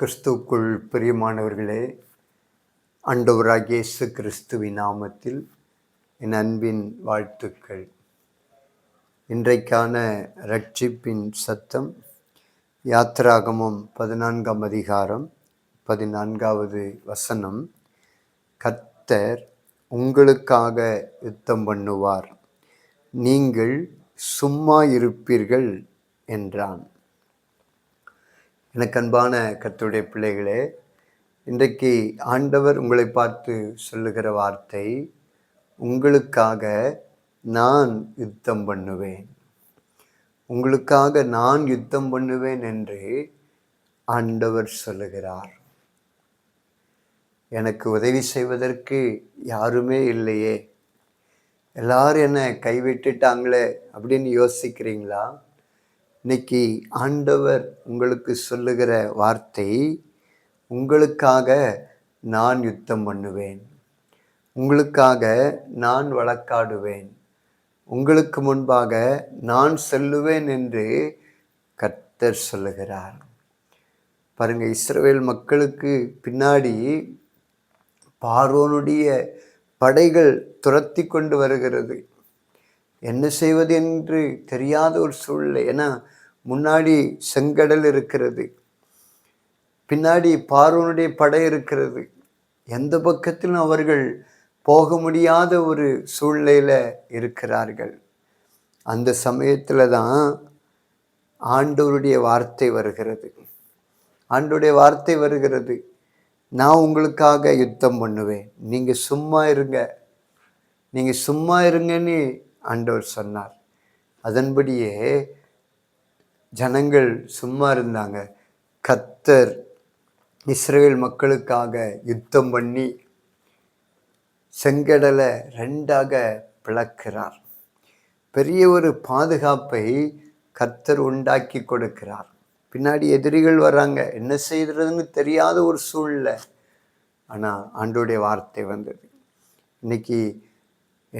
கிறிஸ்துவுக்குள் பிரியமானவர்களே ஆண்டவராகிய இயேசு கிறிஸ்துவின் நாமத்தில் என் அன்பின் வாழ்த்துக்கள். இன்றைக்கான ரட்சிப்பின் சத்தம் யாத்ராகமம் பதினான்காம் அதிகாரம் பதினான்காவது வசனம். கத்தர் உங்களுக்காக யுத்தம் பண்ணுவார். நீங்கள் சும்மா இருப்பீர்கள் என்றான். எனக்கு அன்பான கர்த்தருடைய பிள்ளைகளே இன்றைக்கு ஆண்டவர் உங்களை பார்த்து சொல்லுகிற வார்த்தை உங்களுக்காக நான் யுத்தம் பண்ணுவேன். உங்களுக்காக நான் யுத்தம் பண்ணுவேன் என்று ஆண்டவர் சொல்லுகிறார். எனக்கு உதவி செய்வதற்கு யாருமே இல்லையே. எல்லாரும் என்னை கைவிட்டுட்டாங்களே அப்படின்னு யோசிக்கிறீங்களா? இன்னைக்கு ஆண்டவர் உங்களுக்கு சொல்லுகிற வார்த்தை உங்களுக்காக நான் யுத்தம் பண்ணுவேன். உங்களுக்காக நான் வழக்காடுவேன். உங்களுக்கு முன்பாக நான் செல்லுவேன் என்று கர்த்தர் சொல்லுகிறார். பாருங்க இஸ்ரவேல் மக்களுக்கு பின்னாடி பார்வோனுடைய படைகள் துரத்தி கொண்டு வருகிறது. என்ன செய்வது என்று தெரியாத ஒரு சூழ்நிலை. ஏன்னா முன்னாடி செங்கடல் இருக்கிறது. பின்னாடி பார்வனுடைய படை இருக்கிறது. எந்த பக்கத்திலும் அவர்கள் போக முடியாத ஒரு சூழ்நிலையில் இருக்கிறார்கள். அந்த சமயத்தில் தான் ஆண்டவருடைய வார்த்தை வருகிறது. ஆண்டோடைய வார்த்தை வருகிறது. நான் உங்களுக்காக யுத்தம் பண்ணுவேன். நீங்கள் சும்மா இருங்க. நீங்கள் சும்மா இருங்கன்னு ஆண்டவர் சொன்னார். அதன்படியே ஜனங்கள் சும்மா இருந்தாங்க. கத்தர் இஸ்ரேல் மக்களுக்காக யுத்தம் பண்ணி செங்கடலை ரெண்டாக பிளக்கிறார். பெரிய ஒரு பாதுகாப்பை கத்தர் உண்டாக்கி கொடுக்கிறார். பின்னாடி எதிரிகள் வர்றாங்க. என்ன செய்கிறதுன்னு தெரியாத ஒரு சூழ்நிலை. ஆனால் ஆண்டோடைய வார்த்தை வந்தது. இன்னைக்கு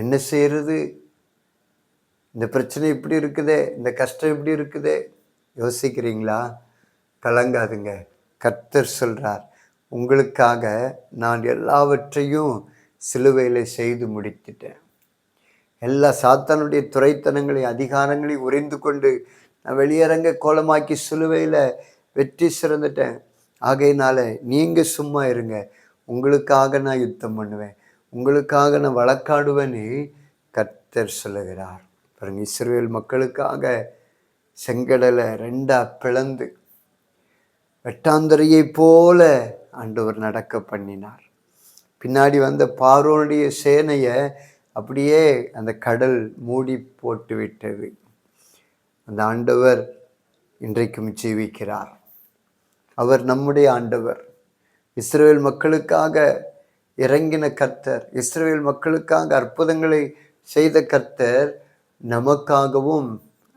என்ன செய்கிறது இந்த பிரச்சனை இப்படி இருக்குதே இந்த கஷ்டம் இப்படி இருக்குதே யோசிக்கிறீங்களா? கலங்காதுங்க. கர்த்தர் சொல்கிறார் உங்களுக்காக நான் எல்லாவற்றையும் சிலுவையில் செய்து முடித்துட்டேன். எல்லா சாத்தானுடைய துறைத்தனங்களையும் அதிகாரங்களையும் உறைந்து கொண்டு நான் வெளியரங்க கோலமாக்கி சிலுவையில் வெற்றி சிறந்துட்டேன். ஆகையினால நீங்கள் சும்மா இருங்க. உங்களுக்காக நான் யுத்தம் பண்ணுவேன். உங்களுக்காக நான் வழக்காடுவேன்னு கர்த்தர் சொல்லுகிறார். பாருங்க இஸ்ரேல் மக்களுக்காக செங்கடலை ரெண்டாக பிளந்து வெட்டாந்தரையை போல ஆண்டவர் நடக்க பண்ணினார். பின்னாடி வந்த பார்வோனுடைய சேனையை அப்படியே அந்த கடல் மூடி போட்டு விட்டது அந்த ஆண்டவர் இன்றைக்கும் ஜீவிக்கிறார். அவர் நம்முடைய ஆண்டவர். இஸ்ரேல் மக்களுக்காக இறங்கின கர்த்தர் இஸ்ரேல் மக்களுக்காக அற்புதங்களை செய்த கர்த்தர் நமக்காகவும்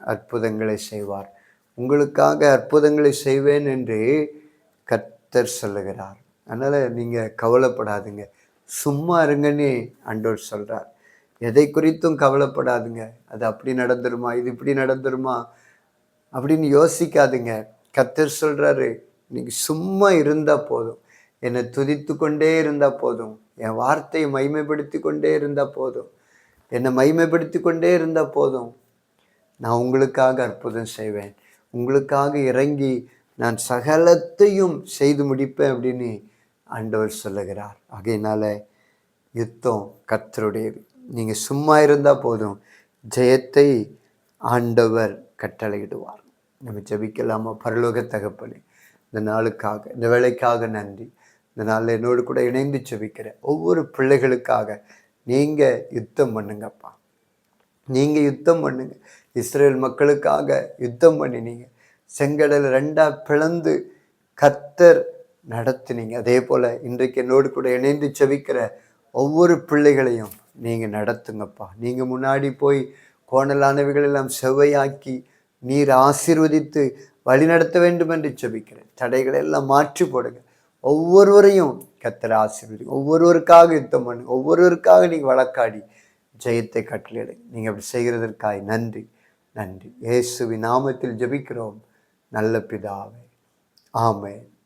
அற்புதங்களை செய்வார். உங்களுக்காக அற்புதங்களை செய்வேன் என்று கர்த்தர் சொல்லுகிறார். அதனால் நீங்கள் கவலைப்படாதுங்க. சும்மா இருங்கன்னு அண்டோர் சொல்கிறார் எதை குறித்தும் கவலைப்படாதுங்க. அது அப்படி நடந்துருமா? இது இப்படி நடந்துருமா? அப்படின்னு யோசிக்காதுங்க. கத்தர் சொல்கிறாரு நீங்கள் சும்மா இருந்தால் போதும். என்னை துதித்து கொண்டே இருந்தால் போதும். என் வார்த்தையை மைமைப்படுத்தி கொண்டே இருந்தால் போதும். என்னை மைமைப்படுத்தி கொண்டே இருந்தால் போதும். நான் உங்களுக்காக அற்புதம் செய்வேன். உங்களுக்காக இறங்கி நான் சகலத்தையும் செய்து முடிப்பேன் அப்படின்னு ஆண்டவர் சொல்லுகிறார். அதையினால் யுத்தம் கர்த்தருடையது. நீங்கள் சும்மா இருந்தால் போதும். ஜெயத்தை ஆண்டவர் கட்டளையிடுவார். நம்ம ஜபிக்கலாமா? பரலோக தகப்பனே இந்த நாளுக்காக இந்த வேலைக்காக நன்றி. இந்த நாளில் என்னோடு கூட இணைந்து ஜபிக்கிற ஒவ்வொரு பிள்ளைகளுக்காக நீங்கள் யுத்தம் பண்ணுங்கப்பா. நீங்கள் யுத்தம் பண்ணுங்க. இஸ்ரேல் மக்களுக்காக யுத்தம் பண்ணினீங்க. செங்கடல் ரெண்டாக பிளந்து கத்தர் நடத்தினீங்க. அதே போல் இன்றைக்கு என்னோடு கூட இணைந்து செவிக்கிற ஒவ்வொரு பிள்ளைகளையும் நீங்கள் நடத்துங்கப்பா. நீங்கள் முன்னாடி போய் கோணலானவைகளெல்லாம் செவ்வையாக்கி நீர் ஆசீர்வதித்து வழிநடத்த வேண்டும் என்று செபிக்கிறேன். தடைகளை எல்லாம் மாற்றி போடுங்க. ஒவ்வொருவரையும் கத்தரை ஆசீர்வதி ஒவ்வொருவருக்காக யுத்தம் பண்ணு ஒவ்வொருவருக்காக நீங்கள் வழக்காடி ஜெயத்தை கட்டளையிடு. நீங்கள் அப்படி செய்கிறதற்காய் நன்றி. நன்றி. இயேசுவின் நாமத்தில் ஜெபிக்கிறோம். நல்ல பிதாவே. ஆமென்.